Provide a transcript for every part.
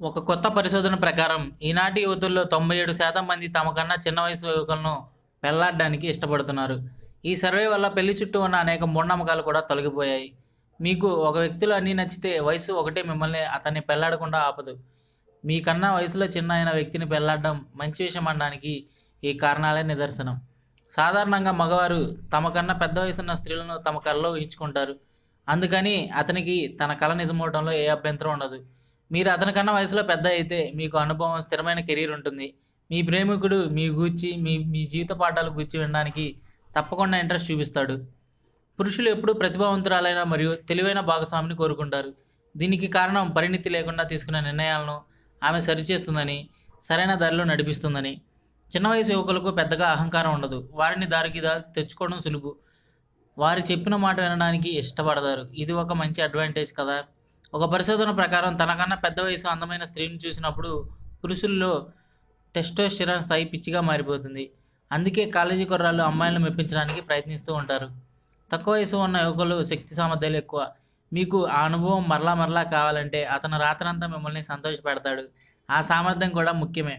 ఒక కొత్త పరిశోధన ప్రకారం ఈనాటి యువతుల్లో తొంభై ఏడు శాతం మంది తమ కన్నా చిన్న వయసు యువకులను పెళ్ళాడడానికి ఇష్టపడుతున్నారు. ఈ సర్వే వల్ల పెళ్ళి చుట్టూ ఉన్న అనేక మూఢనమ్మకాలు కూడా తొలగిపోయాయి. మీకు ఒక వ్యక్తిలో అన్నీ నచ్చితే వయసు ఒకటే మిమ్మల్ని అతన్ని పెళ్ళాడకుండా ఆపదు. మీకన్నా వయసులో చిన్న అయిన వ్యక్తిని పెళ్ళాడడం మంచి విషయం అనడానికి ఈ కారణాలే నిదర్శనం. సాధారణంగా మగవారు తమకన్నా పెద్ద వయసున్న స్త్రీలను తమ కళలో ఊహించుకుంటారు. అందుకని అతనికి తన కళ నిజమవడంలో ఏ అభ్యంతరం ఉండదు. మీరు అతని కన్నా వయసులో పెద్ద అయితే మీకు అనుభవం స్థిరమైన కెరీర్ ఉంటుంది. మీ ప్రేమికుడు మీ గూర్చి మీ మీ జీవిత పాఠాలు గూర్చి వినడానికి తప్పకుండా ఇంట్రెస్ట్ చూపిస్తాడు. పురుషులు ఎప్పుడూ ప్రతిభావంతురాలైన మరియు తెలివైన భాగస్వామిని కోరుకుంటారు. దీనికి కారణం పరిణితి లేకుండా తీసుకున్న నిర్ణయాలను ఆమె సరిచేస్తుందని సరైన దారిలో నడిపిస్తుందని. చిన్న వయసు యువకులకు పెద్దగా అహంకారం ఉండదు. వారిని దారికి తెచ్చుకోవడం సులువు. వారు చెప్పిన మాట వినడానికి ఇష్టపడతారు. ఇది ఒక మంచి అడ్వాంటేజ్ కదా? ఒక పరిశోధన ప్రకారం తనకన్నా పెద్ద వయసు అందమైన స్త్రీని చూసినప్పుడు పురుషుల్లో టెస్టోస్టిరాన్ స్థాయి పిచ్చిగా మారిపోతుంది. అందుకే కాలేజీ కుర్రాళ్ళు అమ్మాయిలను మెప్పించడానికి ప్రయత్నిస్తూ ఉంటారు. తక్కువ వయసు ఉన్న యువకులు శక్తి సామర్థ్యాలు ఎక్కువ. మీకు ఆ అనుభవం మరలా మరలా కావాలంటే అతను రాత్రంతా మిమ్మల్ని సంతోషపెడతాడు. ఆ సామర్థ్యం కూడా ముఖ్యమే.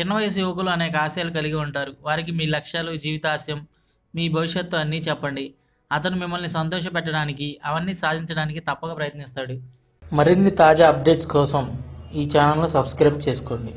చిన్న వయసు యువకులు అనేక ఆశయాలు కలిగి ఉంటారు. వారికి మీ లక్ష్యాలు జీవితాశయం మీ భవిష్యత్తు అన్నీ చెప్పండి. అతను మిమ్మల్ని సంతోషపెట్టడానికి అవన్నీ సాధించడానికి తప్పక ప్రయత్నిస్తాడు. మరిన్ని తాజా అప్డేట్స్ కోసం ఈ ఛానల్ను సబ్స్క్రైబ్ చేసుకోండి.